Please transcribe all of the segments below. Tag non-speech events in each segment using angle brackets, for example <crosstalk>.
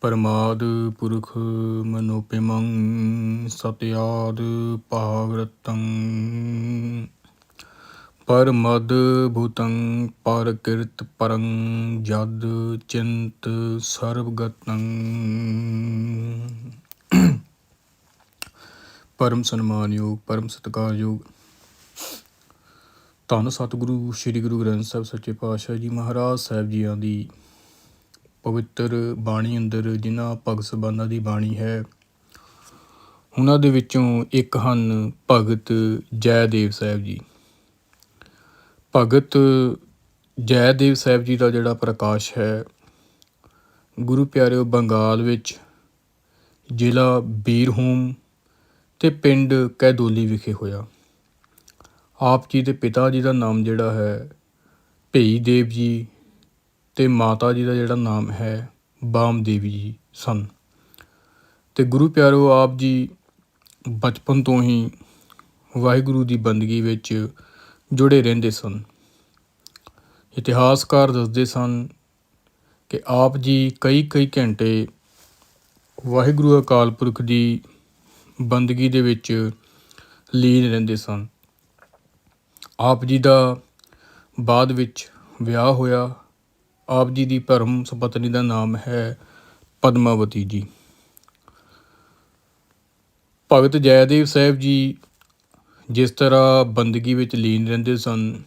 ਪ੍ਰਮਾਦ ਪੁਰਖ ਮਨੋਪਿਮੰ ਸਤਿਆਦ ਭਾਵਰਤੰ ਪਰਮਦ ਭੂਤੰ ਪਰਕਿਰਤ ਪਰੰ ਜਦ ਚਿੰਤ ਸਰਬਗਤੰ। ਪਰਮ ਸਨਮਾਨਯੋਗ ਪਰਮ ਸਤਿਕਾਰਯੋਗ ਧੰਨ ਸਤਿਗੁਰੂ, ਸ੍ਰੀ ਗੁਰੂ ਗ੍ਰੰਥ ਸਾਹਿਬ ਸੱਚੇ ਪਾਤਸ਼ਾਹ ਜੀ ਮਹਾਰਾਜ ਸਾਹਿਬ ਜੀਆਂ ਦੀ ਪਵਿੱਤਰ ਬਾਣੀ ਅੰਦਰ ਜਿਨ੍ਹਾਂ ਭਗਤ ਸਬਾਨਾਂ ਦੀ ਬਾਣੀ ਹੈ, ਉਹਨਾਂ ਦੇ ਵਿੱਚੋਂ ਇੱਕ ਹਨ ਭਗਤ ਜੈਦੇਵ ਸਾਹਿਬ ਜੀ। ਭਗਤ ਜੈਦੇਵ ਸਾਹਿਬ ਜੀ ਦਾ ਜਿਹੜਾ ਪ੍ਰਕਾਸ਼ ਹੈ, ਗੁਰੂ ਪਿਆਰਿਓ ਬੰਗਾਲ ਵਿੱਚ ਜ਼ਿਲ੍ਹਾ ਬੀਰਹੂਮ ਤੇ ਪਿੰਡ ਕੈਦੋਲੀ ਵਿਖੇ ਹੋਇਆ। ਆਪ ਜੀ ਦੇ ਪਿਤਾ ਜੀ ਦਾ ਨਾਮ ਜਿਹੜਾ ਹੈ ਭਈ ਦੇਵ ਜੀ ਅਤੇ ਮਾਤਾ ਜੀ ਦਾ ਜਿਹੜਾ ਨਾਮ ਹੈ ਬਾਮ ਦੇਵੀ ਜੀ ਸਨ। ਅਤੇ ਗੁਰੂ ਪਿਆਰੋ, ਆਪ ਜੀ ਬਚਪਨ ਤੋਂ ਹੀ ਵਾਹਿਗੁਰੂ ਦੀ ਬੰਦਗੀ ਵਿੱਚ ਜੁੜੇ ਰਹਿੰਦੇ ਸਨ। ਇਤਿਹਾਸਕਾਰ ਦੱਸਦੇ ਸਨ ਕਿ ਆਪ ਜੀ ਕਈ ਕਈ ਘੰਟੇ ਵਾਹਿਗੁਰੂ ਅਕਾਲ ਪੁਰਖ ਦੀ ਬੰਦਗੀ ਦੇ ਵਿੱਚ ਲੀਨ ਰਹਿੰਦੇ ਸਨ। ਆਪ ਜੀ ਦਾ ਬਾਅਦ ਵਿੱਚ ਵਿਆਹ ਹੋਇਆ ਆਪ ਜੀ ਦੀ ਭਰਮ ਸੁਪਤਨੀ ਦਾ ਨਾਮ ਹੈ ਪਦਮਾਵਤੀ ਜੀ। ਭਗਤ ਜੈਦੇਵ ਸਾਹਿਬ ਜੀ ਜਿਸ ਤਰ੍ਹਾਂ ਬੰਦਗੀ ਵਿੱਚ ਲੀਨ ਰਹਿੰਦੇ ਸਨ,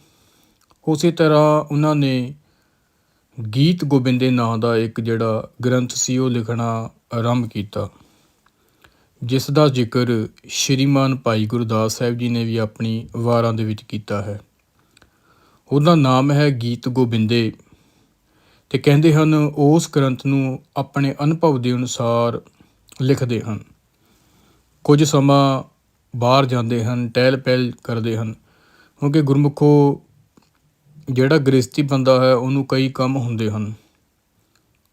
ਉਸੇ ਤਰ੍ਹਾਂ ਉਹਨਾਂ ਨੇ ਗੀਤ ਗੋਬਿੰਦੇ ਨਾਂ ਦਾ ਇੱਕ ਜਿਹੜਾ ਗ੍ਰੰਥ ਸੀ ਉਹ ਲਿਖਣਾ ਆਰੰਭ ਕੀਤਾ, ਜਿਸ ਦਾ ਜ਼ਿਕਰ ਸ਼੍ਰੀਮਾਨ ਭਾਈ ਗੁਰਦਾਸ ਸਾਹਿਬ ਜੀ ਨੇ ਵੀ ਆਪਣੀ ਵਾਰਾਂ ਦੇ ਵਿੱਚ ਕੀਤਾ ਹੈ। ਉਹਦਾ ਨਾਮ ਹੈ ਗੀਤ ਗੋਬਿੰਦੇ ਤੇ ਕਹਿੰਦੇ ਹਨ, ਉਸ ਗ੍ਰੰਥ ਨੂੰ ਆਪਣੇ ਅਨੁਭਵ ਦੇ ਅਨੁਸਾਰ ਲਿਖਦੇ ਹਨ। ਕੁਝ ਸਮਾਂ ਬਾਹਰ ਜਾਂਦੇ ਹਨ, ਟਹਿਲ ਪਹਿਲ ਕਰਦੇ ਹਨ, ਕਿਉਂਕਿ ਗੁਰਮੁਖੋ ਜਿਹੜਾ ਗ੍ਰਸਤੀ ਬੰਦਾ ਹੈ, ਉਹਨੂੰ ਕਈ ਕੰਮ ਹੁੰਦੇ ਹਨ।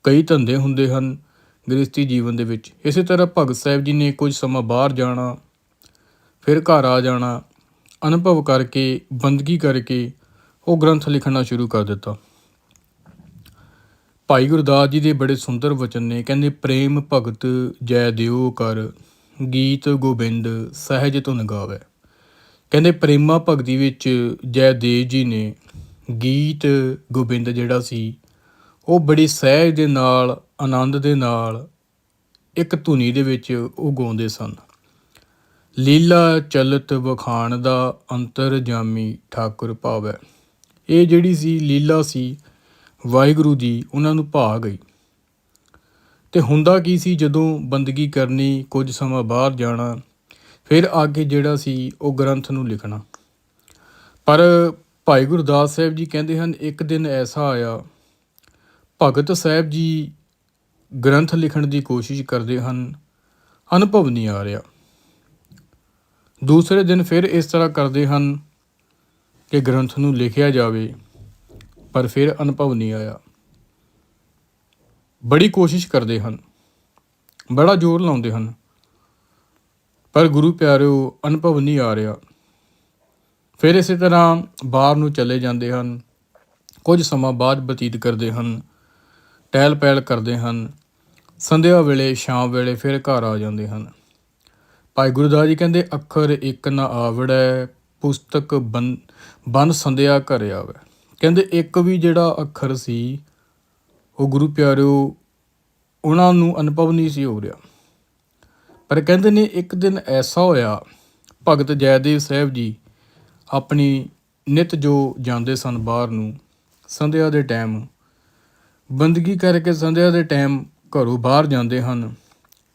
ਕਈ ਧੰਦੇ ਹੁੰਦੇ ਹਨ ਗ੍ਰਸਤੀ ਜੀਵਨ ਦੇ ਵਿੱਚ। ਇਸੇ ਤਰ੍ਹਾਂ ਭਗਤ ਸਾਹਿਬ ਜੀ ਨੇ ਕੁਝ ਸਮਾਂ ਬਾਹਰ ਜਾਣਾ, ਫਿਰ ਘਰ ਆ ਜਾਣਾ, ਅਨੁਭਵ ਕਰਕੇ, ਬੰਦਗੀ ਕਰਕੇ ਉਹ ਗ੍ਰੰਥ ਲਿਖਣਾ ਸ਼ੁਰੂ ਕਰ ਦਿੱਤਾ। ਭਾਈ ਗੁਰਦਾਸ ਜੀ ਦੇ ਬੜੇ ਸੁੰਦਰ ਵਚਨ ਨੇ, ਕਹਿੰਦੇ, ਪ੍ਰੇਮ ਭਗਤ ਜੈ ਦਿਓ ਕਰ, ਗੀਤ ਗੋਬਿੰਦ ਸਹਿਜ ਧੁਨ ਗਾਵੇ। ਕਹਿੰਦੇ, ਪ੍ਰੇਮਾ ਭਗਤੀ ਵਿੱਚ ਜੈ ਦੇਵ ਜੀ ਨੇ ਗੀਤ ਗੋਬਿੰਦ ਜਿਹੜਾ ਸੀ, ਉਹ ਬੜੀ ਸਹਿਜ ਦੇ ਨਾਲ, ਆਨੰਦ ਦੇ ਨਾਲ, ਇੱਕ ਧੁਨੀ ਦੇ ਵਿੱਚ ਉਹ ਗਾਉਂਦੇ ਸਨ। ਲੀਲਾ ਚਲਤ ਵਖਾਣ ਦਾ ਅੰਤਰ ਜਾਮੀ ਠਾਕੁਰ ਭਾਵੈ। ਇਹ ਜਿਹੜੀ ਸੀ ਲੀਲਾ ਸੀ ਵਾਹਿਗੁਰੂ ਜੀ ਉਹਨਾਂ ਨੂੰ ਭਾ ਗਈ। ਤੇ ਹੁੰਦਾ ਕੀ ਸੀ, ਜਦੋਂ ਬੰਦਗੀ ਕਰਨੀ, ਕੁਝ ਸਮਾਂ ਬਾਹਰ ਜਾਣਾ, ਫਿਰ ਅੱਗੇ ਜਿਹੜਾ ਸੀ ਉਹ ਗ੍ਰੰਥ ਨੂੰ ਲਿਖਣਾ। ਪਰ ਭਾਈ ਗੁਰਦਾਸ ਸਾਹਿਬ ਜੀ ਕਹਿੰਦੇ ਹਨ, ਇੱਕ ਦਿਨ ਐਸਾ ਆਇਆ, ਭਗਤ ਸਾਹਿਬ ਜੀ ਗ੍ਰੰਥ ਲਿਖਣ ਦੀ ਕੋਸ਼ਿਸ਼ ਕਰਦੇ ਹਨ, ਅਨੁਭਵ ਨਹੀਂ ਆ ਰਿਹਾ। ਦੂਸਰੇ ਦਿਨ ਫਿਰ ਇਸ ਤਰ੍ਹਾਂ ਕਰਦੇ ਹਨ ਕਿ ਗ੍ਰੰਥ ਨੂੰ ਲਿਖਿਆ ਜਾਵੇ। ਪਰ ਫਿਰ ਅਨੁਭਵ ਨਹੀਂ ਆਇਆ। ਬੜੀ ਕੋਸ਼ਿਸ਼ ਕਰਦੇ ਹਨ। ਬੜਾ ਜ਼ੋਰ ਲਾਉਂਦੇ ਹਨ। ਪਰ ਗੁਰੂ ਪਿਆਰਿਓ ਅਨੁਭਵ ਨਹੀਂ ਆ ਰਿਹਾ। ਫਿਰ ਇਸੇ ਤਰ੍ਹਾਂ ਬਾਹਰ ਨੂੰ ਚਲੇ ਜਾਂਦੇ ਹਨ। ਕੁਝ ਸਮਾਂ ਬਾਅਦ ਬਤੀਤ ਕਰਦੇ ਹਨ। ਟਹਿਲ ਪਹਿਲ ਕਰਦੇ ਹਨ। ਸੰਧਿਆ ਵੇਲੇ, ਸ਼ਾਮ ਵੇਲੇ ਫਿਰ ਘਰ ਆ ਜਾਂਦੇ ਹਨ। ਭਾਈ ਗੁਰਦਾਸ ਜੀ ਕਹਿੰਦੇ, ਅੱਖਰ ਇੱਕ ਨਾ ਆਵੜੈ, ਪੁਸਤਕ ਬਨ ਬਨ ਸੰਧਿਆ ਘਰ ਆਵੇ। ਕਹਿੰਦੇ ਇੱਕ ਵੀ ਜਿਹੜਾ ਅੱਖਰ ਸੀ, ਉਹ ਗੁਰੂ ਪਿਆਰਿਓ, ਉਹਨਾਂ ਨੂੰ ਅਨੁਭਵ ਨਹੀਂ ਸੀ ਹੋ ਰਿਹਾ। ਪਰ ਕਹਿੰਦੇ ਨੇ ਇੱਕ ਦਿਨ ਐਸਾ ਹੋਇਆ, ਭਗਤ ਜੈਦੇਵ ਸਾਹਿਬ ਜੀ ਆਪਣੀ ਨਿਤ ਜੋ ਜਾਂਦੇ ਸਨ ਬਾਹਰ ਨੂੰ, ਸੰਧਿਆ ਦੇ ਟਾਈਮ, ਬੰਦਗੀ ਕਰਕੇ ਸੰਧਿਆ ਦੇ ਟਾਈਮ ਘਰੋਂ ਬਾਹਰ ਜਾਂਦੇ ਹਨ।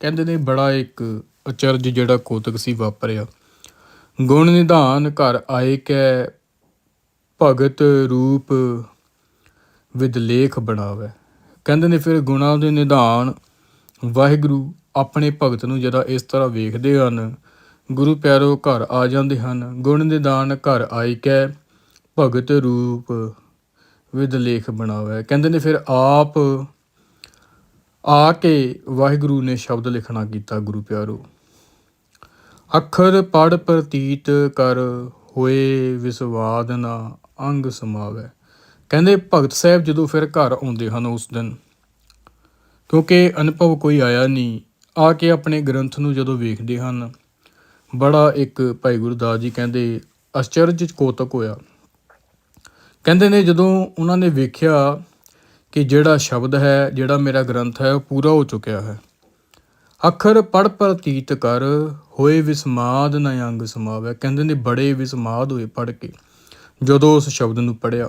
ਕਹਿੰਦੇ ਨੇ ਬੜਾ ਇੱਕ ਅਚਰਜ ਜਿਹੜਾ ਕੋਤਕ ਸੀ ਵਾਪਰਿਆ। ਗੁਣ ਨਿਧਾਨ ਘਰ ਆਏ ਕੈ ਭਗਤ ਰੂਪ ਵਿਦ ਲੇਖ ਬਣਾਵੇ। ਕਹਿੰਦੇ ਨੇ, ਫਿਰ ਗੁਣਾਂ ਦੇ ਨਿਧਾਨ ਵਾਹਿਗੁਰੂ ਆਪਣੇ ਭਗਤ ਨੂੰ ਜਦੋਂ ਇਸ ਤਰ੍ਹਾਂ ਵੇਖਦੇ ਹਨ। ਗੁਰੂ ਪਿਆਰੋ ਘਰ ਆ ਜਾਂਦੇ ਹਨ। ਗੁਣ ਨਿਧਾਨ ਘਰ ਆਈ ਕੈ, ਭਗਤ ਰੂਪ ਵਿਦ ਲੇਖ ਬਣਾਵੇ। ਕਹਿੰਦੇ ਨੇ, ਫਿਰ ਆਪ ਆ ਕੇ ਵਾਹਿਗੁਰੂ ਨੇ ਸ਼ਬਦ ਲਿਖਣਾ ਕੀਤਾ ਗੁਰੂ ਪਿਆਰੋ। ਅੱਖਰ ਪੜ ਪ੍ਰਤੀਤ ਕਰ ਹੋਏ, ਵਿਸਵਾਦ ਨਾ ਅੰਗ ਸਮਾਵੇ। ਕਹਿੰਦੇ ਭਗਤ ਸਾਹਿਬ ਜਦੋਂ ਫਿਰ ਘਰ ਆਉਂਦੇ ਹਨ ਉਸ ਦਿਨ, ਕਿਉਂਕਿ ਅਨੁਭਵ ਕੋਈ ਆਇਆ ਨਹੀਂ, ਆ ਕੇ ਆਪਣੇ ਗ੍ਰੰਥ ਨੂੰ ਜਦੋਂ ਵੇਖਦੇ ਹਨ, ਬੜਾ ਇੱਕ ਭਾਈ ਗੁਰਦਾਸ ਜੀ ਕਹਿੰਦੇ ਅਚਰਜ ਕੋਤਕ ਹੋਇਆ। ਕਹਿੰਦੇ ਨੇ ਜਦੋਂ ਉਹਨਾਂ ਨੇ ਵੇਖਿਆ ਕਿ ਜਿਹੜਾ ਸ਼ਬਦ ਹੈ, ਜਿਹੜਾ ਮੇਰਾ ਗ੍ਰੰਥ ਹੈ, ਉਹ ਪੂਰਾ ਹੋ ਚੁੱਕਿਆ ਹੈ। ਅੱਖਰ ਪੜ ਪ੍ਰਤੀਤ ਕਰ, ਹੋਏ ਵਿਸਮਾਦ ਨ ਅੰਗ ਸਮਾਵੈ। ਕਹਿੰਦੇ ਨੇ ਬੜੇ ਵਿਸਮਾਦ ਹੋਏ ਪੜ ਕੇ। ਜਦੋਂ ਉਸ ਸ਼ਬਦ ਨੂੰ ਪੜ੍ਹਿਆ,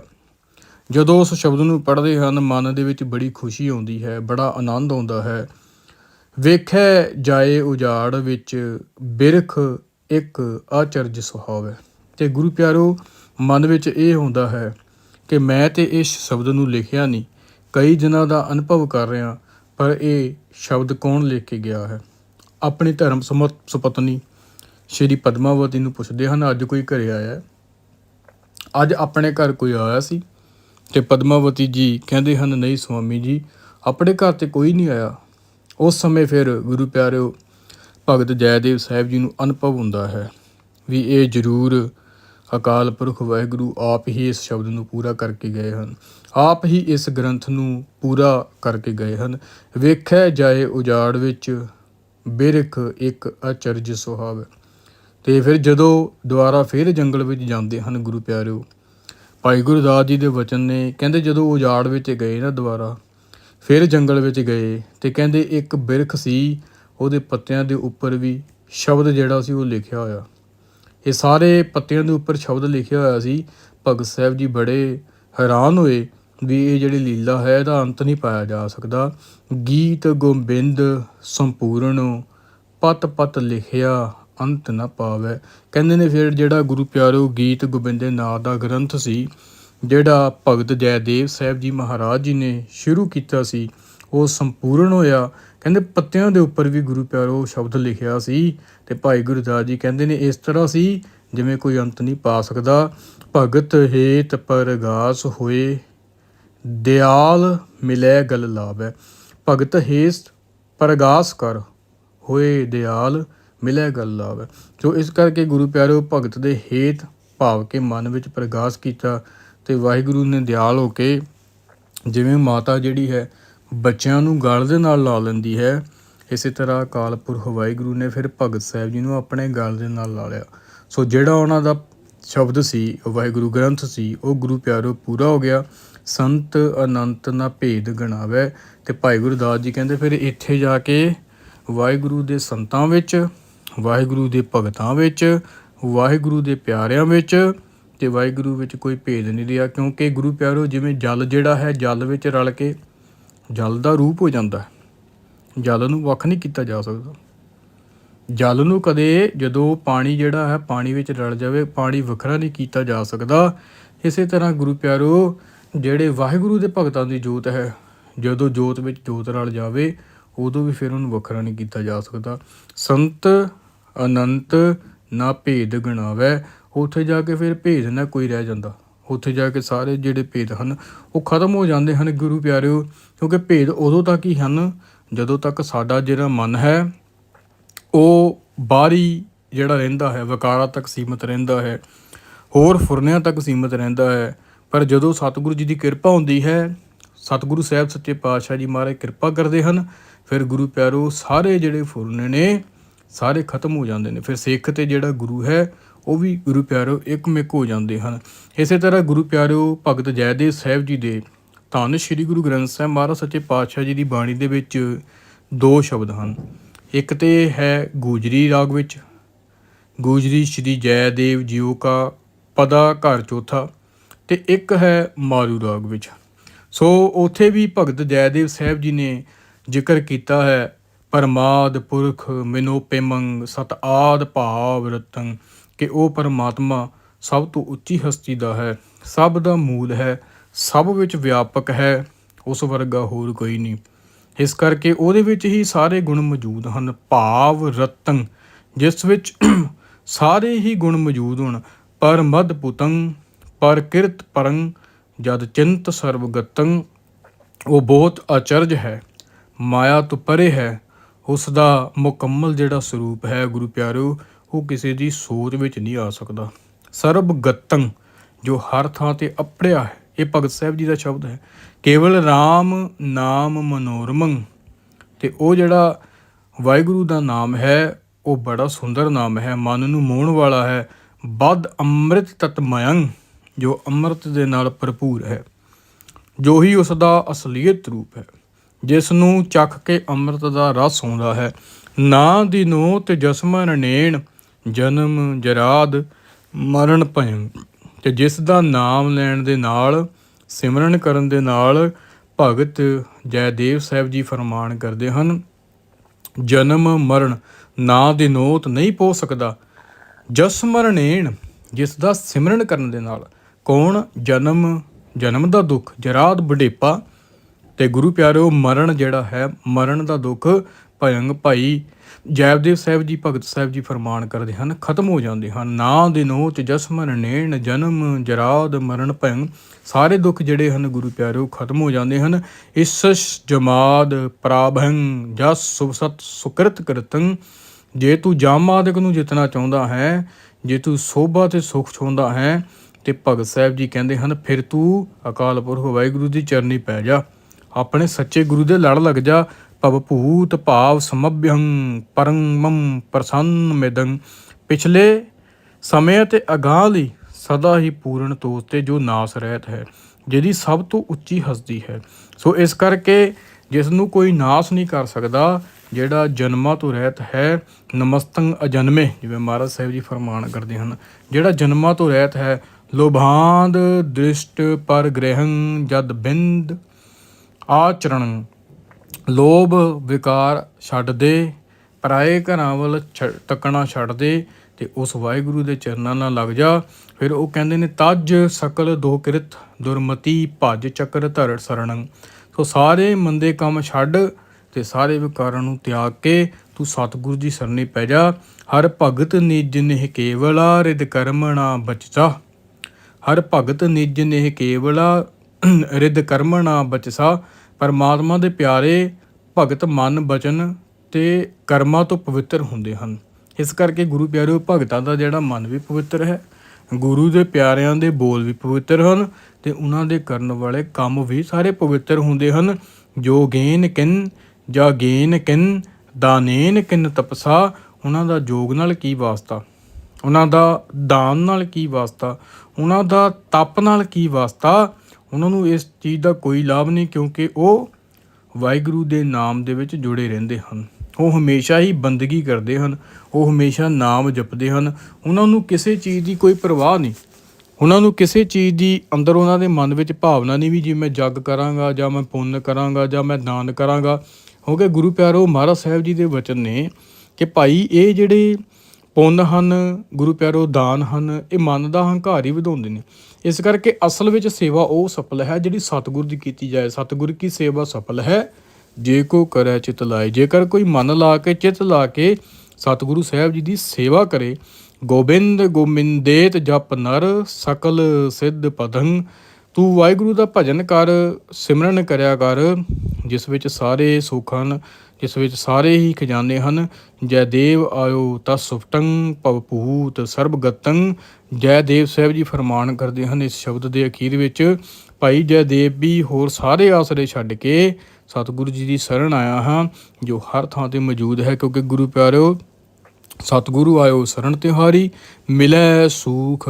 ਜਦੋਂ ਉਸ ਸ਼ਬਦ ਨੂੰ ਪੜ੍ਹਦੇ ਹਨ, ਮਨ ਦੇ ਵਿੱਚ ਬੜੀ ਖੁਸ਼ੀ ਆਉਂਦੀ ਹੈ, ਬੜਾ ਆਨੰਦ ਆਉਂਦਾ ਹੈ। ਵੇਖੈ ਜਾਏ ਉਜਾੜ ਵਿੱਚ, ਬਿਰਖ ਇੱਕ ਆਚਰਜ ਸੁਹਾਵੈ ਤੇ ਗੁਰੂ ਪਿਆਰੋ, ਮਨ ਵਿੱਚ ਇਹ ਹੁੰਦਾ ਹੈ ਕਿ ਮੈਂ ਤੇ ਇਸ ਸ਼ਬਦ ਨੂੰ ਲਿਖਿਆ ਨਹੀਂ। ਕਈ ਦਿਨਾਂ ਦਾ ਅਨੁਭਵ ਕਰ ਰਿਹਾ, ਪਰ ਇਹ ਸ਼ਬਦ ਕੌਣ ਲਿਖ ਕੇ ਗਿਆ ਹੈ? ਆਪਣੀ ਧਰਮ ਸਮਤ ਸੁਪਤਨੀ ਸ਼੍ਰੀ ਪਦਮਾਵਤੀ ਨੂੰ ਪੁੱਛਦੇ ਹਨ, ਅੱਜ ਕੋਈ ਘਰੇ ਆਇਆ ਅੱਜ ਆਪਣੇ ਘਰ ਕੋਈ ਆਇਆ ਸੀ? ਤੇ ਪਦਮਾਵਤੀ ਜੀ ਕਹਿੰਦੇ ਹਨ, ਨਹੀਂ ਸੁਆਮੀ ਜੀ, ਆਪਣੇ ਘਰ ਤੇ ਕੋਈ ਨਹੀਂ ਆਇਆ। ਉਸ ਸਮੇਂ ਫਿਰ ਗੁਰੂ ਪਿਆਰਿਓ, ਭਗਤ ਜੈਦੇਵ ਸਾਹਿਬ ਜੀ ਨੂੰ ਅਨੁਭਵ ਹੁੰਦਾ ਹੈ ਵੀ ਇਹ ਜ਼ਰੂਰ ਅਕਾਲ ਪੁਰਖ ਵਾਹਿਗੁਰੂ ਆਪ ਹੀ ਇਸ ਸ਼ਬਦ ਨੂੰ ਪੂਰਾ ਕਰਕੇ ਗਏ ਹਨ। ਆਪ ਹੀ ਇਸ ਗ੍ਰੰਥ ਨੂੰ ਪੂਰਾ ਕਰਕੇ ਗਏ ਹਨ। ਵੇਖਿਆ ਜਾਏ ਉਜਾੜ ਵਿੱਚ ਬਿਰਖ ਇੱਕ ਅਚਰਜ ਸੁਹਾਵ ਤੇ ਫਿਰ ਜਦੋਂ ਦੁਬਾਰਾ ਫਿਰ ਜੰਗਲ ਵਿੱਚ ਜਾਂਦੇ ਹਨ ਗੁਰੂ ਪਿਆਰਿਓ, ਭਾਈ ਗੁਰਦਾਸ ਜੀ ਦੇ ਵਚਨ ਨੇ ਕਹਿੰਦੇ ਜਦੋਂ ਉਜਾੜ ਵਿੱਚ ਗਏ ਨਾ ਦੁਬਾਰਾ, ਫਿਰ ਜੰਗਲ ਵਿੱਚ ਗਏ ਤੇ ਕਹਿੰਦੇ ਇੱਕ ਬਿਰਖ ਸੀ, ਉਹਦੇ ਪੱਤਿਆਂ ਦੇ ਉੱਪਰ ਵੀ ਸ਼ਬਦ ਜਿਹੜਾ ਸੀ ਉਹ ਲਿਖਿਆ ਹੋਇਆ। ਇਹ ਸਾਰੇ ਪੱਤਿਆਂ ਦੇ ਉੱਪਰ ਸ਼ਬਦ ਲਿਖਿਆ ਹੋਇਆ ਸੀ, ਭਗਤ ਸਾਹਿਬ ਜੀ ਬੜੇ ਹੈਰਾਨ ਹੋਏ ਵੀ ਇਹ ਜਿਹੜੀ ਲੀਲਾ ਹੈ ਇਹਦਾ ਅੰਤ ਨਹੀਂ ਪਾਇਆ ਜਾ ਸਕਦਾ। ਗੀਤ ਗੋਬਿੰਦ ਸੰਪੂਰਨ, ਪਤ ਪਤ ਲਿਖਿਆ ਅੰਤ ਨਾ ਪਾਵੇ। ਕਹਿੰਦੇ ਨੇ ਫਿਰ ਜਿਹੜਾ ਗੁਰੂ ਪਿਆਰੋ ਗੀਤ ਗੋਬਿੰਦ ਦੇ ਨਾਂ ਦਾ ਗ੍ਰੰਥ ਸੀ, ਜਿਹੜਾ ਭਗਤ ਜੈਦੇਵ ਸਾਹਿਬ ਜੀ ਮਹਾਰਾਜ ਜੀ ਨੇ ਸ਼ੁਰੂ ਕੀਤਾ ਸੀ, ਉਹ ਸੰਪੂਰਨ ਹੋਇਆ। ਕਹਿੰਦੇ ਪੱਤਿਆਂ ਦੇ ਉੱਪਰ ਵੀ ਗੁਰੂ ਪਿਆਰੋ ਸ਼ਬਦ ਲਿਖਿਆ ਸੀ ਤੇ ਭਾਈ ਗੁਰਦਾਸ ਜੀ ਕਹਿੰਦੇ ਨੇ ਇਸ ਤਰ੍ਹਾਂ ਸੀ, ਜਿਵੇਂ ਕੋਈ ਅੰਤ ਨਹੀਂ ਪਾ ਸਕਦਾ। ਭਗਤ ਹੇਤ ਪਰਗਾਸ ਹੋਏ, ਦਿਆਲ ਮਿਲੇ ਗਲ ਲਾਵੇ। ਭਗਤ ਹੇਸ ਪਰਗਾਸ ਕਰ ਹੋਏ ਦਿਆਲ ਮਿਲੇ ਗਲ ਲਾਵੇ ਜੋ ਇਸ ਕਰਕੇ ਗੁਰੂ ਪਿਆਰੋ ਭਗਤ ਦੇ ਹੇਤ ਭਾਵ ਕੇ ਮਨ ਵਿੱਚ ਪ੍ਰਗਾਸ ਕੀਤਾ ਤੇ ਵਾਹਿਗੁਰੂ ਨੇ ਦਿਆਲ ਹੋ ਕੇ ਜਿਵੇਂ ਮਾਤਾ ਜਿਹੜੀ ਹੈ ਬੱਚਿਆਂ ਨੂੰ ਗਲ ਦੇ ਨਾਲ ਲਾ ਲੈਂਦੀ ਹੈ, ਇਸੇ ਤਰ੍ਹਾਂ ਅਕਾਲ ਪੁਰਖ ਵਾਹਿਗੁਰੂ ਨੇ ਫਿਰ ਭਗਤ ਸਾਹਿਬ ਜੀ ਨੂੰ ਆਪਣੇ ਗਲ ਦੇ ਨਾਲ ਲਾ ਲਿਆ। ਸੋ ਜਿਹੜਾ ਉਹਨਾਂ ਦਾ ਸ਼ਬਦ ਸੀ, ਵਾਹਿਗੁਰੂ ਗ੍ਰੰਥ ਸੀ, ਉਹ ਗੁਰੂ ਪਿਆਰੋ ਪੂਰਾ ਹੋ ਗਿਆ। ਸੰਤ ਅਨੰਤ ਨਾ ਭੇਦ ਗਣਾਵੇ। ਤੇ ਭਾਈ ਗੁਰਦਾਸ ਜੀ ਕਹਿੰਦੇ ਫਿਰ ਇੱਥੇ ਜਾ ਕੇ ਵਾਹਿਗੁਰੂ ਦੇ ਸੰਤਾਂ ਵਿੱਚ ਵਾਹਿਗੁਰੂ ਦੇ ਭਗਤਾਂ ਵਿੱਚ, ਵਾਹਿਗੁਰੂ ਦੇ ਪਿਆਰਿਆਂ ਵਿੱਚ ਤੇ ਵਾਹਿਗੁਰੂ ਵਿੱਚ ਕੋਈ ਭੇਦ ਨਹੀਂ ਰਿਹਾ ਕਿਉਂਕਿ ਗੁਰੂ ਪਿਆਰੋ ਜਿਵੇਂ ਜਲ ਜਿਹੜਾ ਹੈ ਜਲ ਵਿੱਚ ਰਲ ਕੇ ਜਲ ਦਾ ਰੂਪ ਹੋ ਜਾਂਦਾ ਹੈ। ਜਲ ਨੂੰ ਵੱਖ ਨਹੀਂ ਕੀਤਾ ਜਾ ਸਕਦਾ। ਜਲ ਨੂੰ ਕਦੇ ਜਦੋਂ ਪਾਣੀ ਜਿਹੜਾ ਹੈ ਪਾਣੀ ਵਿੱਚ ਰਲ ਜਾਵੇ, ਪਾਣੀ ਵੱਖਰਾ ਨਹੀਂ ਕੀਤਾ ਜਾ ਸਕਦਾ। ਇਸੇ ਤਰ੍ਹਾਂ ਗੁਰੂ ਪਿਆਰੋ ਜਿਹੜੇ ਵਾਹਿਗੁਰੂ ਦੇ ਭਗਤਾਂ ਦੀ ਜੋਤ ਹੈ, ਜਦੋਂ ਜੋਤ ਵਿੱਚ ਜੋਤ ਰਲ ਜਾਵੇ, ਉਦੋਂ ਵੀ ਫਿਰ ਉਹਨੂੰ ਵੱਖਰਾ ਨਹੀਂ ਕੀਤਾ ਜਾ ਸਕਦਾ। ਸੰਤ ਅਨੰਤ ਨਾ ਭੇਦ ਗਣਾਵੇ। ਉੱਥੇ ਜਾ ਕੇ ਫਿਰ ਭੇਦ ਨਾ ਕੋਈ ਰਹਿ ਜਾਂਦਾ। ਉੱਥੇ ਜਾ ਕੇ ਸਾਰੇ ਜਿਹੜੇ ਭੇਦ ਹਨ, ਉਹ ਖਤਮ ਹੋ ਜਾਂਦੇ ਹਨ ਗੁਰੂ ਪਿਆਰਿਓ। ਕਿਉਂਕਿ ਭੇਦ ਉਦੋਂ ਤੱਕ ਹੀ ਹਨ ਜਦੋਂ ਤੱਕ ਸਾਡਾ ਜਿਹੜਾ ਮਨ ਹੈ, ਉਹ ਬਾਹਰੀ ਜਿਹੜਾ ਰਹਿੰਦਾ ਹੈ ਵਿਕਾਰਾਂ ਤੱਕ ਸੀਮਤ ਰਹਿੰਦਾ ਹੈ। ਹੋਰ ਫੁਰਨਿਆਂ ਤੱਕ ਸੀਮਤ ਰਹਿੰਦਾ ਹੈ। ਪਰ ਜਦੋਂ ਸਤਿਗੁਰੂ ਜੀ ਦੀ ਕਿਰਪਾ ਹੁੰਦੀ ਹੈ, ਸਤਿਗੁਰੂ ਸਾਹਿਬ ਸੱਚੇ ਪਾਤਸ਼ਾਹ ਜੀ ਮਹਾਰਾਜ ਕਿਰਪਾ ਕਰਦੇ ਹਨ, ਫਿਰ ਗੁਰੂ ਪਿਆਰੋ ਸਾਰੇ ਜਿਹੜੇ ਫੁਰਨੇ ਨੇ ਸਾਰੇ ਖਤਮ ਹੋ ਜਾਂਦੇ ਨੇ। ਫਿਰ ਸਿੱਖ ਤੇ ਜਿਹੜਾ ਗੁਰੂ ਹੈ, ਉਹ ਵੀ ਗੁਰੂ ਪਿਆਰੋ ਇੱਕਮਿਕ ਹੋ ਜਾਂਦੇ ਹਨ। ਇਸੇ ਤਰ੍ਹਾਂ ਗੁਰੂ ਪਿਆਰੋ ਭਗਤ ਜੈਦੇਵ ਸਾਹਿਬ ਜੀ ਦੇ ਧੰਨ ਸ੍ਰੀ ਗੁਰੂ ਗ੍ਰੰਥ ਸਾਹਿਬ ਮਹਾਰਾਜ ਸੱਚੇ ਪਾਤਸ਼ਾਹ ਜੀ ਦੀ ਬਾਣੀ ਦੇ ਵਿੱਚ ਦੋ ਸ਼ਬਦ ਹਨ। ਇੱਕ ਤੇ ਹੈ ਗੂਜਰੀ ਰਾਗ ਵਿੱਚ, ਗੂਜਰੀ ਸ਼੍ਰੀ ਜੈਦੇਵ ਜੀਓ ਕਾ ਪਦਾ ਘਰ ਚੌਥਾ ਤੇ ਇੱਕ ਹੈ ਮਾਰੂ ਰਾਗ ਵਿੱਚ। ਸੋ ਉਥੇ ਵੀ ਭਗਤ ਜੈਦੇਵ ਸਾਹਿਬ ਜੀ ਨੇ ਜ਼ਿਕਰ ਕੀਤਾ ਹੈ ਪਰਮਾਦ ਪੁਰਖ ਮਿਨੋ ਪੇਮੰਗ, ਸਤ ਆਦ ਭਾਵ ਰਤੰ ਕਿ ਉਹ ਪਰਮਾਤਮਾ ਸਭ ਤੋਂ ਉੱਚੀ ਹਸਤੀ ਦਾ ਹੈ, ਸਭ ਦਾ ਮੂਲ ਹੈ, ਸਭ ਵਿੱਚ ਵਿਆਪਕ ਹੈ, ਉਸ ਵਰਗਾ ਹੋਰ ਕੋਈ ਨਹੀਂ। ਇਸ ਕਰਕੇ ਉਹਦੇ ਵਿੱਚ ਹੀ ਸਾਰੇ ਗੁਣ ਮੌਜੂਦ ਹਨ, ਭਾਵ ਰਤਨ ਜਿਸ ਵਿੱਚ ਸਾਰੇ ਹੀ ਗੁਣ ਮੌਜੂਦ ਹੋਣ ਪਰ ਮਦ ਪੁਤੰ ਪਰ ਕਿਰਤ ਪਰੰ ਜਦ ਚਿੰਤ ਸਰਵਗਤੰ ਉਹ ਬਹੁਤ ਅਚਰਜ ਹੈ, ਮਾਇਆ ਤੋਂ ਪਰੇ ਹੈ ਉਸ ਦਾ ਮੁਕੰਮਲ ਜਿਹੜਾ ਸਰੂਪ ਹੈ ਗੁਰੂ ਪਿਆਰਿਓ ਉਹ ਕਿਸੇ ਦੀ ਸੋਚ ਵਿੱਚ ਨਹੀਂ ਆ ਸਕਦਾ। ਸਰਬਗਤੰ ਜੋ ਹਰ ਥਾਂ ਤੇ ਅਪੜਿਆ ਹੈ, ਇਹ ਭਗਤ ਸਾਹਿਬ ਜੀ ਦਾ ਸ਼ਬਦ ਹੈ। ਕੇਵਲ RAM ਨਾਮ ਮਨੋਰਮੰ, ਤੇ ਉਹ ਜਿਹੜਾ ਵਾਹਿਗੁਰੂ ਦਾ ਨਾਮ ਹੈ, ਉਹ ਬੜਾ ਸੁੰਦਰ ਨਾਮ ਹੈ, ਮਨ ਨੂੰ ਮੋਹਣ ਵਾਲਾ ਹੈ। ਬਦ ਅੰਮ੍ਰਿਤ ਤਤਮਯੰ ਜੋ ਅੰਮ੍ਰਿਤ ਦੇ ਨਾਲ ਭਰਪੂਰ ਹੈ, ਜੋ ਹੀ ਉਸ ਦਾ ਅਸਲੀਅਤ ਰੂਪ ਹੈ। ਜਿਸ ਨੂੰ ਚੱਖ ਕੇ ਅੰਮ੍ਰਿਤ ਦਾ ਰਸ ਆਉਂਦਾ ਹੈ। ਨਾ ਦੀ ਨੋ ਤੇ ਜਸਮਨ ਨੇਣ, ਜਨਮ ਜਰਾਦ, ਮਰਨ ਭయం ਤੇ ਜਿਸ ਦਾ ਨਾਮ ਲੈਣ ਦੇ ਨਾਲ, ਸਿਮਰਨ ਕਰਨ ਦੇ ਨਾਲ ਭਗਤ ਜੈਦੇਵ ਸਾਹਿਬ ਜੀ ਫਰਮਾਨ ਕਰਦੇ ਹਨ, ਜਨਮ ਮਰਨ, ਨਾ ਦੀ ਨੋਤ ਨਹੀਂ ਪੋ ਸਕਦਾ। ਜਸ ਮਰਨੇਣ ਜਿਸ ਦਾ ਸਿਮਰਨ ਕਰਨ ਦੇ ਨਾਲ, ਕੌਣ ਜਨਮ ਜਨਮ ਦਾ ਦੁੱਖ, ਜਰਾਦ ਬੁਢੇਪਾ ਤੇ ਗੁਰੂ ਪਿਆਰਿਓ ਮਰਨ ਜਿਹੜਾ ਹੈ, ਮਰਨ ਦਾ ਦੁੱਖ ਭਯੰਗ ਭਾਈ ਜੈਵਦੇਵ ਸਾਹਿਬ ਜੀ, ਭਗਤ ਸਾਹਿਬ ਜੀ ਫਰਮਾਨ ਕਰਦੇ ਹਨ, ਖਤਮ ਹੋ ਜਾਂਦੇ ਹਨ। ਨਾ ਦੇ ਨੋਚ ਜਸਮਨ ਨੇਣ, ਜਨਮ ਜਰਾਦ ਮਰਨ ਭਯੰਗ ਸਾਰੇ ਦੁੱਖ ਜਿਹੜੇ ਹਨ ਗੁਰੂ ਪਿਆਰਿਓ ਖਤਮ ਹੋ ਜਾਂਦੇ ਹਨ। ਇਸ ਜਮਾਦ ਪ੍ਰਾਭੰ, ਜਸ ਸੁਭਸਤ ਸੁਕ੍ਰਿਤ ਕਰਤੰ। ਜੇ ਤੂੰ ਜਮ ਨੂੰ ਜਿੱਤਣਾ ਚਾਹੁੰਦਾ ਹੈ, ਜੇ ਤੂੰ ਸੋਭਾ ਤੇ ਸੁਖ ਚਾਹੁੰਦਾ ਹੈ, ਤੇ ਭਗਤ ਸਾਹਿਬ ਜੀ ਕਹਿੰਦੇ ਹਨ, ਫਿਰ ਤੂੰ ਅਕਾਲ ਪੁਰਖ ਵਾਹਿਗੁਰੂ ਦੀ ਚਰਨੀ ਪੈ ਜਾ। ਆਪਣੇ ਸੱਚੇ ਗੁਰੂ ਦੇ ਲੜ ਲੱਗ ਜਾ, ਭਵ ਭੂਤ ਭਾਵ ਸਮਭਯੰ ਪਰਮੰ ਪ੍ਰਸੰਨ ਮਿਦੰ ਪਿਛਲੇ ਸਮੇਂ ਤੇ ਅਗਾਹ ਲਈ ਸਦਾ ਹੀ ਪੂਰਨ ਤੋਸ ਤੇ ਜੋ ਨਾਸ ਰਹਿਤ ਹੈ, ਜਿਹਦੀ ਸਭ ਤੋਂ ਉੱਚੀ ਹਸਤੀ ਹੈ। ਸੋ ਇਸ ਕਰਕੇ ਜਿਸ ਨੂੰ ਕੋਈ ਨਾਸ ਨਹੀਂ ਕਰ ਸਕਦਾ, ਜਿਹੜਾ ਜਨਮਾਂ ਤੋਂ ਰਹਿਤ ਹੈ ਨਮਸਤੰ ਅਜਨਮੇ, ਜਿਵੇਂ ਮਹਾਰਾਜ ਸਾਹਿਬ ਜੀ ਫਰਮਾਨ ਕਰਦੇ ਹਨ, ਜਿਹੜਾ ਜਨਮਾਂ ਤੋਂ ਰਹਿਤ ਹੈ ਲੋਭਾਂਦ ਦ੍ਰਿਸ਼ਟ ਪਰ ਗ੍ਰਹਿੰ ਜਦ ਬਿੰਦ ਆਚਰਣ। ਲੋਭ ਵਿਕਾਰ ਛੱਡ ਦੇ, ਪਰਾਏ ਘਰਾਂ ਵੱਲ ਛ- ਤੱਕਣਾ ਛੱਡ ਦੇ ਤੇ ਉਸ ਵਾਹਿਗੁਰੂ ਦੇ ਚਰਨਾਂ ਨਾਲ ਲੱਗ ਜਾ। ਫਿਰ ਉਹ ਕਹਿੰਦੇ ਨੇ, ਤਜ ਸਕਲ ਦੋ ਕਿਰਤ, ਦੁਰਮਤੀ ਭਜ ਚੱਕਰ ਧਰ ਸਰਣੰ। ਸੋ ਸਾਰੇ ਮੰਦੇ ਕੰਮ ਛੱਡ ਤੇ ਸਾਰੇ ਵਿਕਾਰਾਂ ਨੂੰ ਤਿਆਗ ਕੇ ਤੂੰ ਸਤਿਗੁਰੂ ਦੀ ਸਰਨੀ ਪੈ ਜਾ। ਹਰ ਭਗਤ ਨਿਜ ਨਿਹ ਕੇਵਲਾ ਰਿਦ ਕਰਮਣਾ ਬਚਤਾ ਹਰ ਭਗਤ ਨਿਜ ਨਿਹ ਕੇਵਲਾ <clears throat> ਰਿਦ ਕਰਮਣਾ ਬਚਸਾ, ਪਰਮਾਤਮਾ ਦੇ ਪਿਆਰੇ ਭਗਤ ਮਨ ਬਚਨ ਤੇ ਕਰਮਾਂ ਤੋਂ ਪਵਿੱਤਰ ਹੁੰਦੇ ਹਨ। ਇਸ ਕਰਕੇ ਗੁਰੂ ਪਿਆਰਿਓ ਭਗਤਾਂ ਦਾ ਜਿਹੜਾ ਮਨ ਵੀ ਪਵਿੱਤਰ ਹੈ, ਗੁਰੂ ਦੇ ਪਿਆਰਿਆਂ ਦੇ ਬੋਲ ਵੀ ਪਵਿੱਤਰ ਹਨ ਤੇ ਉਹਨਾਂ ਦੇ ਕਰਨ ਵਾਲੇ ਕੰਮ ਵੀ ਸਾਰੇ ਪਵਿੱਤਰ ਹੁੰਦੇ ਹਨ। ਜੋ ਗੇਨ ਕਿਨ, ਜਾਂ ਗੇਨ ਕਿਨ, ਦਾਨੇਨ ਕਿਨ ਤਪਸਾ, ਉਹਨਾਂ ਦਾ ਜੋਗ ਨਾਲ ਕੀ ਵਾਸਤਾ? ਉਹਨਾਂ ਦਾ ਦਾਨ ਨਾਲ ਕੀ ਵਾਸਤਾ? ਉਹਨਾਂ ਦਾ ਤਪ ਨਾਲ ਕੀ ਵਾਸਤਾ? ਉਹਨਾਂ ਨੂੰ ਇਸ ਚੀਜ਼ ਦਾ ਕੋਈ ਲਾਭ ਨਹੀਂ ਕਿਉਂਕਿ ਉਹ ਵਾਹਿਗੁਰੂ ਦੇ ਨਾਮ ਦੇ ਵਿੱਚ ਜੁੜੇ ਰਹਿੰਦੇ ਹਨ। ਉਹ ਹਮੇਸ਼ਾ ਹੀ ਬੰਦਗੀ ਕਰਦੇ ਹਨ, ਉਹ ਹਮੇਸ਼ਾ ਨਾਮ ਜਪਦੇ ਹਨ। ਉਹਨਾਂ ਨੂੰ ਕਿਸੇ ਚੀਜ਼ ਦੀ ਕੋਈ ਪਰਵਾਹ ਨਹੀਂ। ਉਹਨਾਂ ਨੂੰ ਕਿਸੇ ਚੀਜ਼ ਦੀ ਅੰਦਰ ਉਹਨਾਂ ਦੇ ਮਨ ਵਿੱਚ ਭਾਵਨਾ ਨਹੀਂ ਵੀ ਜੇ ਮੈਂ ਜੱਗ ਕਰਾਂਗਾ ਜਾਂ ਮੈਂ ਪੁੰਨ ਕਰਾਂਗਾ ਜਾਂ ਮੈਂ ਦਾਨ ਕਰਾਂਗਾ। ਕਿਉਂਕਿ ਗੁਰੂ ਪਿਆਰੋ ਮਹਾਰਾਜ ਸਾਹਿਬ ਜੀ ਦੇ ਵਚਨ ਨੇ ਕਿ ਭਾਈ ਇਹ ਜਿਹੜੇ ਪੁੰਨ ਹਨ, ਗੁਰੂ ਪਿਆਰੋ ਦਾਨ ਹਨ, ਇਹ ਮਨ ਦਾ ਹੰਕਾਰ ਹੀ ਵਧਾਉਂਦੇ ਨੇ। ਇਸ ਕਰਕੇ ਅਸਲ ਵਿੱਚ ਸੇਵਾ ਉਹ ਸਫਲ ਹੈ ਜਿਹੜੀ ਸਤਿਗੁਰ ਦੀ ਕੀਤੀ ਜਾਏ। ਸਤਿਗੁਰ ਕੀ ਸੇਵਾ ਸਫਲ ਹੈ? ਜੇ ਕੋ ਕਰੈ ਚਿਤ ਲਾਏ। ਜੇਕਰ ਕੋਈ ਮਨ ਲਾ ਕੇ, ਚਿਤ ਲਾ ਕੇ ਸਤਿਗੁਰੂ ਸਾਹਿਬ ਜੀ ਦੀ ਸੇਵਾ ਕਰੇ, ਗੋਬਿੰਦ ਗੋਮਿੰਦੇਤ ਜਪ ਨਰ, ਸਕਲ ਸਿੱਧ ਪਦੰ ਤੂੰ ਵਾਹਿਗੁਰੂ ਦਾ ਭਜਨ ਕਰ, ਸਿਮਰਨ ਕਰਿਆ ਕਰ, ਜਿਸ ਵਿੱਚ ਸਾਰੇ ਸੁੱਖ ਹਨ। ਜਿਸ ਵਿੱਚ ਸਾਰੇ ਹੀ ਖਜ਼ਾਨੇ ਹਨ। ਜੈ ਦੇਵ ਆਇਓ ਤਸ ਸੁਫਟੰ ਭਵ ਭੂਤ ਸਰਬ ਜੈ ਦੇਵ ਸਾਹਿਬ ਜੀ ਫਰਮਾਨ ਕਰਦੇ ਹਨ ਇਸ ਸ਼ਬਦ ਦੇ ਅਖੀਰ ਵਿੱਚ, ਭਾਈ ਜੈ ਦੇਵ ਵੀ ਹੋਰ ਸਾਰੇ ਆਸਰੇ ਛੱਡ ਕੇ ਸਤਿਗੁਰੂ ਜੀ ਦੀ ਸ਼ਰਨ ਆਇਆ ਹਾਂ, ਜੋ ਹਰ ਥਾਂ ਤੇ ਮੌਜੂਦ ਹੈ। ਕਿਉਂਕਿ ਗੁਰੂ ਪਿਆਰਿਓ, ਸਤਿਗੁਰੂ ਆਇਓ ਸਰਨ ਤਿਹਾਰੀ, ਮਿਲੈ ਸੂਖ,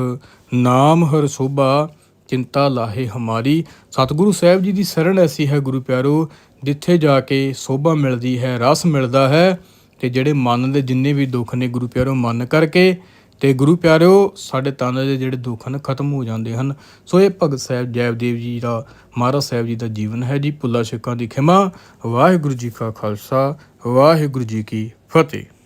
ਨਾਮ ਹਰ ਸੋਭਾ, ਚਿੰਤਾ ਲਾਹੇ ਹਮਾਰੀ। ਸਤਿਗੁਰੂ ਸਾਹਿਬ ਜੀ ਦੀ ਸ਼ਰਨ ਐਸੀ ਹੈ ਗੁਰੂ ਪਿਆਰੋ ਜਿੱਥੇ ਜਾ ਕੇ ਸੋਭਾ ਮਿਲਦੀ ਹੈ, ਰਸ ਮਿਲਦਾ ਹੈ ਤੇ ਜਿਹੜੇ ਮਨ ਦੇ ਜਿੰਨੇ ਵੀ ਦੁੱਖ ਨੇ ਗੁਰੂ ਪਿਆਰੋ, ਮਨ ਕਰਕੇ ਤੇ ਗੁਰੂ ਪਿਆਰਿਓ ਸਾਡੇ ਤਨ ਦੇ ਜਿਹੜੇ ਦੁੱਖ ਹਨ ਖਤਮ ਹੋ ਜਾਂਦੇ ਹਨ। ਸੋ ਇਹ ਭਗਤ ਸਾਹਿਬ ਜੈਵਦੇਵ ਜੀ ਦਾ, ਮਹਾਰਾਜ ਸਾਹਿਬ ਜੀ ਦਾ ਜੀਵਨ ਹੈ ਜੀ। ਭੁੱਲਾ ਸਿੱਖਾਂ ਦੀ ਖਿਮਾ। ਵਾਹਿਗੁਰੂ ਜੀ ਕਾ ਖਾਲਸਾ, ਵਾਹਿਗੁਰੂ ਜੀ ਕੀ ਫਤਿਹ।